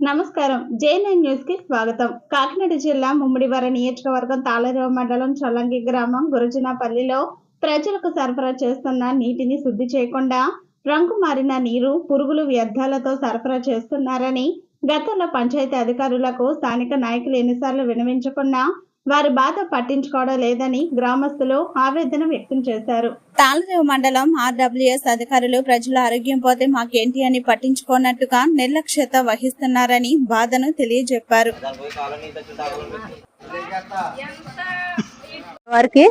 నమస్కారం. జేఎన్ఎన్ న్యూస్కి స్వాగతం. కాకినాడ జిల్లా ముమ్మడివర నియోజకవర్గం తాళరేవ మండలం చల్లంగి గ్రామం గురుజనపల్లిలో ప్రజలకు సరఫరా చేస్తున్న నీటిని శుద్ధి చేయకుండా రంగు మారిన నీరు పురుగులు వ్యర్థాలతో సరఫరా చేస్తున్నారని గతంలో పంచాయతీ అధికారులకు స్థానిక నాయకులు ఎన్నిసార్లు వినవించకుండా వారి బాధ పట్టించుకోవడం లేదని గ్రామస్తులు ఆవేదన వ్యక్తం చేశారు. తాళరేవు మండలం ఆర్డబ్ల్యూఎస్ అధికారులు ప్రజల ఆరోగ్యం పోతే మాకేంటి అని పట్టించుకోనట్టుగా నిర్లక్ష్యత వహిస్తున్నారని బాధను తెలియజెప్పారు. వారికి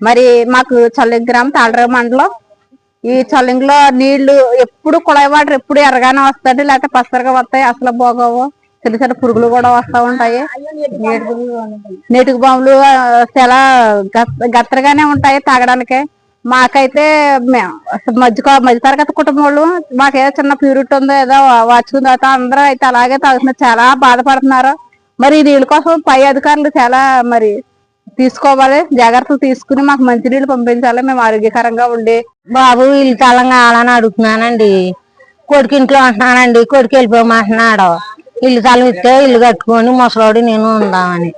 మరి మాకు చల్లింగ్ గ్రామం తాళరావు మండలం. ఈ చల్లింగ్లో నీళ్ళు ఎప్పుడు కుళాయి వాటర్ ఎప్పుడు ఎరగానే వస్తాయి లేకపోతే పసరగా వస్తాయి అసలు బాగోవు చిన్న చిన్న పురుగులు కూడా వస్తూ ఉంటాయి. నీటికి బాంబులు చాలా గత్తరగానే ఉంటాయి తాగడానికి. మాకైతే మేము మధ్య మధ్య తరగతి కుటుంబం వాళ్ళు మాకేదో చిన్న ప్యూరిట్ ఉందో ఏదో వాచుకున్న తర్వాత అందరూ అయితే అలాగే తాగుతున్నారు. చాలా బాధపడుతున్నారు. మరి దీని నీళ్ళ కోసం పై అధికారులు చాలా మరి తీసుకోవాలి. జాగ్రత్తలు తీసుకుని మాకు మంచినీళ్ళు పంపించాలి. మేము ఆరోగ్యకరంగా ఉండి. బాబు ఇల్లు తాళం కావాలని అడుగుతున్నానండి. కొడుకు ఇంట్లో ఉంటున్నానండి. కొడుకు వెళ్ళిపోమంటున్నాడు. ఇల్లు తలమిస్తే ఇల్లు కట్టుకొని ముసలాడు నేను ఉందామని.